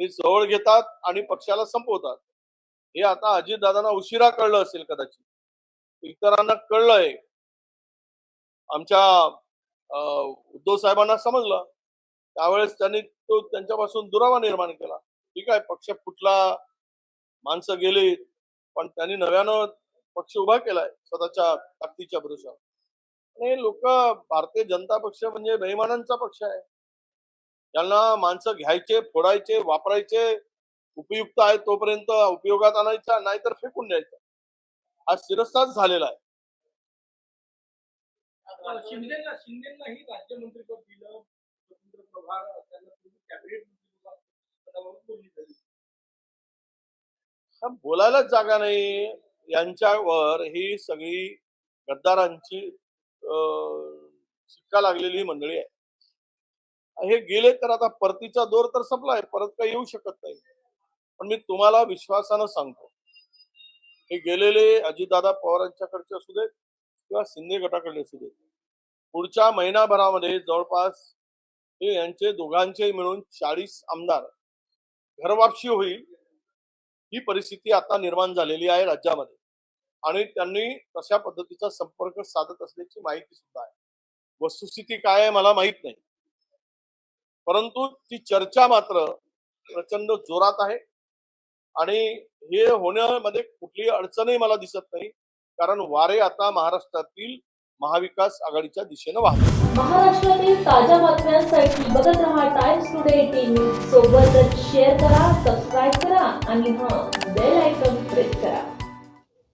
हे जवळ घेतात आणि पक्षाला संपवतात. हे आता अजितदादांना उशिरा कळलं असेल कदाचित. इतरांना कळलंय. आमच्या अं, उद्धव साहेबांना समजलं. त्यावेळेस त्यांनी तो त्यांच्यापासून दुरावा निर्माण केला. ठीक आहे पक्ष फुटला माणसं गेली पण त्यांनी नव्यानं पक्ष उभा केलाय स्वतःच्या ताकदीच्या भरोशावर आणि लोक भारतीय जनता पक्ष म्हणजे बेईमानांचा पक्ष आहे. त्यांना माणसं घ्यायचे फोडायचे वापरायचे उपयुक्त आहे तोपर्यंत उपयोगात आणायचा नाहीतर फेकून द्यायचा. हा शिरस्ताच झालेला आहे. बोलायलाच जागा नाही. यांच्यावर ही सगळी गद्दारांची अं, शिक्का लागलेली मंडळी आहे. हे गेले तर आता परतीचा दोर तर संपलाय परत काही येऊ शकत नाही. पण मी तुम्हाला विश्वासानं सांगतो हे गेलेले अजितदादा पवारांच्याकडचे असू देत किंवा शिंदे गटाकडे असू देत पुढच्या महिनाभरामध्ये जवळपास हे यांचे दोघांचे मिळून चाळीस आमदार घरवापशी होईल ही परिस्थिती आता निर्माण झालेली आहे राज्यामध्ये. आणि त्यांनी तशा पद्धतीचा संपर्क साधत असल्याची माहिती सुद्धा आहे. वस्तुस्थिती काय आहे मला माहीत नाही. परंतु ती चर्चा मात्र प्रचंड जोरात आहे. आणि हे होण्यामध्ये कुठलीही अडचणही मला दिसत नाही कारण वारे आता महाराष्ट्रातील महाविकास आघाडीच्या दिशेनं वाहत महाराष्ट्रातील ताज्या बातम्यांसाठी बघत रहा टाइम्स टुडे टीव्ही सोबतच शेअर करा सबस्क्राईब करा आणि हा बेल